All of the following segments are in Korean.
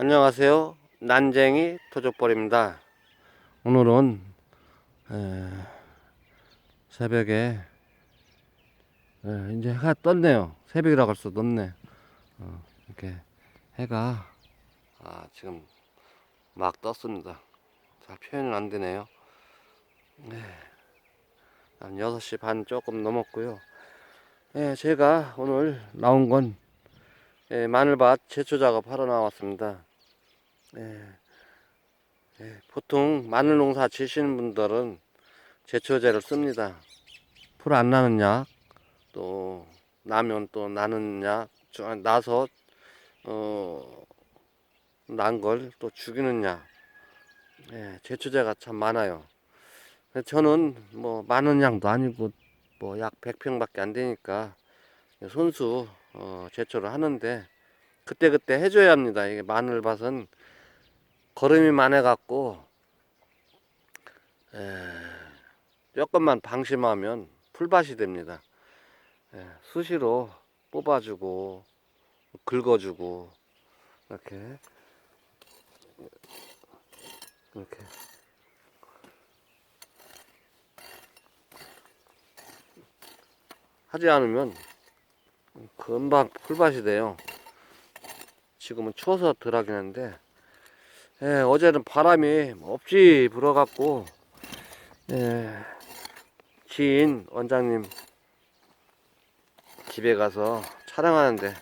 안녕하세요. 난쟁이 토족벌입니다. 오늘은 에, 새벽에 에, 이제 해가 떴네요. 새벽이라고 할 수도 없네. 어, 이렇게 해가 아, 지금 막 떴습니다. 잘 표현은 안 되네요. 네. 한 6시 반 조금 넘었고요. 예, 제가 오늘 나온 건 예, 마늘밭 제초 작업 하러 나왔습니다. 예, 예, 보통 마늘 농사 지시는 분들은 제초제를 씁니다. 풀 안 나는 약, 또 나면 또 나는 약, 저- 나서 어, 난 걸 또 죽이는 약. 예, 제초제가 참 많아요. 저는 뭐 많은 양도 아니고 뭐 약 100평밖에 안 되니까 손수 어, 제초를 하는데 그때그때 해줘야 합니다. 이게 마늘밭은 거름이 많아갖고 에, 조금만 방심하면 풀밭이 됩니다. 에, 수시로 뽑아주고 긁어주고 이렇게 이렇게 하지 않으면 금방 풀밭이 돼요. 지금은 추워서 덜 하긴 한데, 예, 어제는 바람이 없이 불어갖고, 예, 지인 원장님 집에 가서 촬영하는데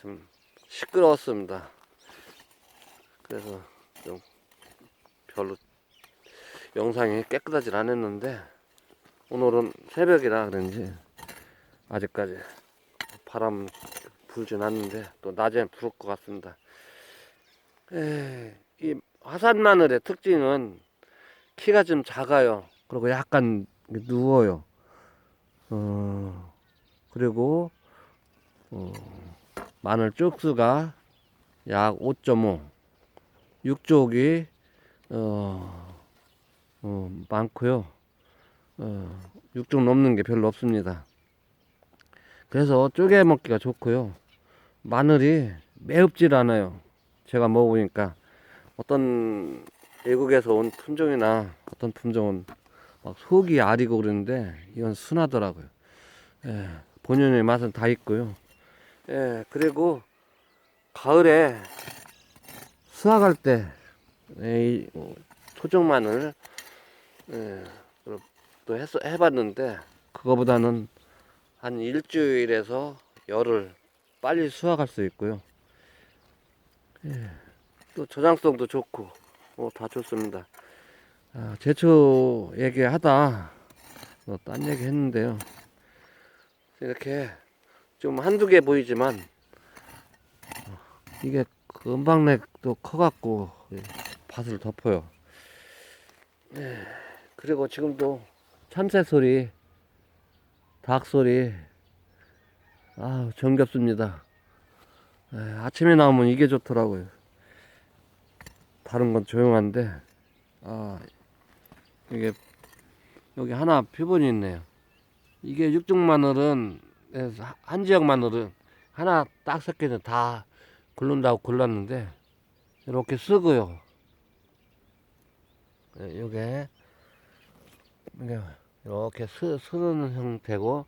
좀 시끄러웠습니다. 그래서 좀 별로 영상이 깨끗하지 않았는데, 오늘은 새벽이라 그런지 아직까지 바람 불진 않는데 또 낮에는 불을 것 같습니다. 에, 이 화산 마늘의 특징은 키가 좀 작아요. 그리고 약간 누워요. 어, 그리고 어, 마늘 쪽수가 약 5.5, 육쪽이 어, 어, 많고요. 어, 육쪽 넘는 게 별로 없습니다. 그래서 쪼개 먹기가 좋고요. 마늘이 매웁질 않아요. 제가 먹어보니까 어떤 외국에서 온 품종이나 어떤 품종은 막 속이 아리고 그러는데 이건 순하더라고요. 예, 본연의 맛은 다 있고요. 예, 그리고 가을에 수확할 때 이 토종 마늘 예, 또 했, 해봤는데 그거보다는 한 일주일에서 열흘 빨리 수확할 수 있고요. 예, 또 저장성도 좋고 어, 다 좋습니다. 아, 제초 얘기하다 어, 딴 얘기 했는데요. 이렇게 좀 한두 개 보이지만 어, 이게 금방 렉도 커갖고 예, 밭을 덮어요. 예, 그리고 지금도 참새 소리 닭 소리 아 정겹습니다. 에, 아침에 나오면 이게 좋더라고요. 다른 건 조용한데 아 이게 여기 하나 표본이 있네요. 이게 육종 마늘은 에, 한 지역 마늘은 하나 딱 섞여서 다 굴른다고 골랐는데 이렇게 쓰고요. 예, 요게 이렇게 스, 쓰는 형태고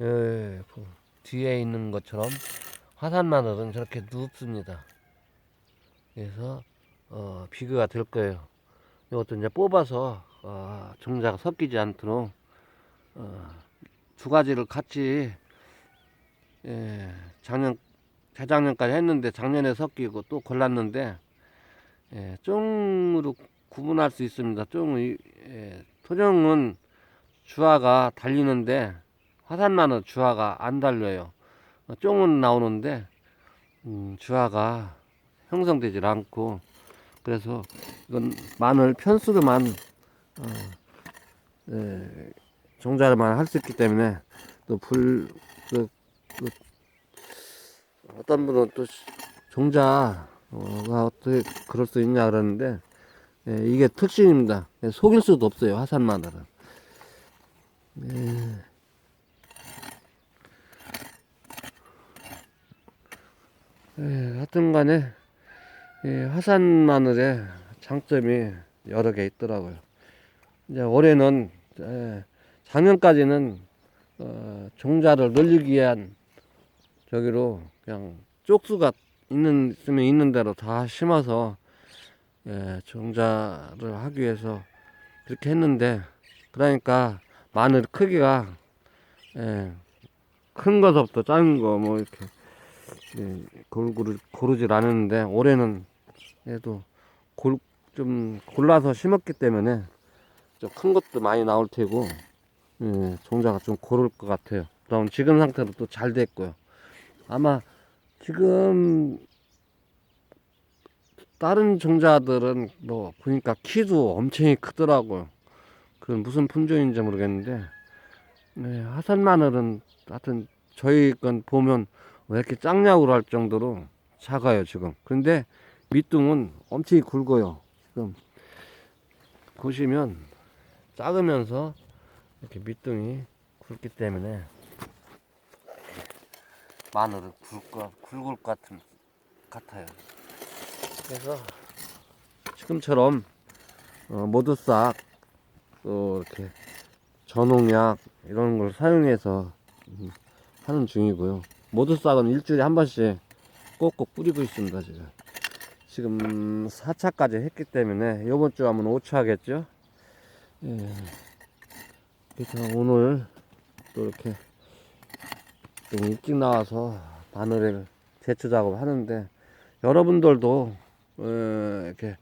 예, 그 뒤에 있는 것처럼 화산 마늘은 저렇게 눕습니다. 그래서 어, 비교가 될 거예요. 이것도 이제 뽑아서 어, 종자가 섞이지 않도록 어, 두 가지를 같이 예, 작년 재작년까지 했는데 작년에 섞이고 또 골랐는데 예, 쫑으로 구분할 수 있습니다. 쫑 예, 토종은 주화가 달리는데 화산마늘 주화가 안 달려요. 어, 쫑은 나오는데 음, 주화가 형성되질 않고 그래서 이건 마늘 편수로만 어, 예, 종자를만 할 수 있기 때문에 또불 그, 그, 어떤 분은 또 종자가 어떻게 그럴 수 있냐 그러는데 예, 이게 특징입니다. 예, 속일 수도 없어요 화산 마늘은. 예. 예, 하여튼 간에 이 화산 마늘의 장점이 여러 개 있더라고요. 이제 올해는 예, 작년까지는 어, 종자를 늘리기 위한 저기로 그냥 쪽수가 있는 있으면 있는 대로 다 심어서 예, 종자를 하기 위해서 그렇게 했는데 그러니까 마늘 크기가 예, 큰 거서부터 작은 거 뭐 이렇게 예, 골고루 고르질 않았는데 올해는 그래도 골, 좀 골라서 심었기 때문에 좀 큰 것도 많이 나올 테고 예, 종자가 좀 고를 것 같아요. 그럼 지금 상태로 또 잘 됐고요. 아마 지금 다른 종자들은 뭐 보니까 키도 엄청 크더라고요. 그건 무슨 품종인지 모르겠는데 네, 하산 마늘은 하여튼 저희 건 보면 왜 이렇게 작냐고 할 정도로 작아요 지금. 근데 밑둥은 엄청 굵어요. 지금 보시면 작으면서 이렇게 밑둥이 굵기 때문에 마늘은 굵고 굵을 것 같은 같아요. 그래서 지금처럼 어, 모두 싹 또 이렇게 전농약 이런 걸 사용해서 음, 하는 중이고요. 모두 싹은 일주일에 한 번씩 꼭꼭 뿌리고 있습니다 지금. 지금 4차까지 했기 때문에 이번 주 하면 5차 하겠죠. 예. 오늘 또 이렇게 좀 일찍 나와서 바늘을 제초 작업 하는데 여러분들도 어, 이렇게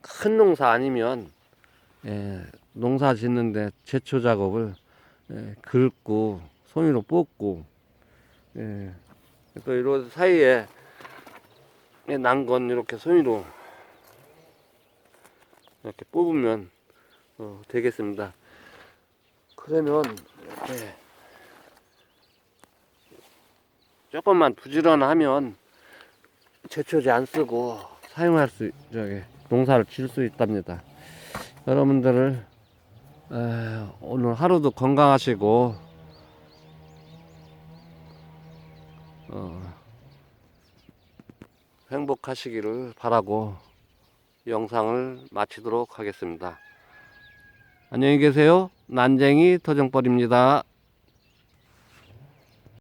큰 농사 아니면 예, 농사 짓는데 제초 작업을 예, 긁고 손으로 뽑고 예, 또 이런 사이에 난건 이렇게 손으로 이렇게 뽑으면 어, 되겠습니다. 그러면 이렇게 조금만 부지런하면 제초제 안 쓰고 사용할 수 저기 농사를 지을 수 있답니다. 여러분들을 에, 오늘 하루도 건강하시고 어, 행복하시기를 바라고 영상을 마치도록 하겠습니다. 안녕히 계세요. 난쟁이 터정벌입니다.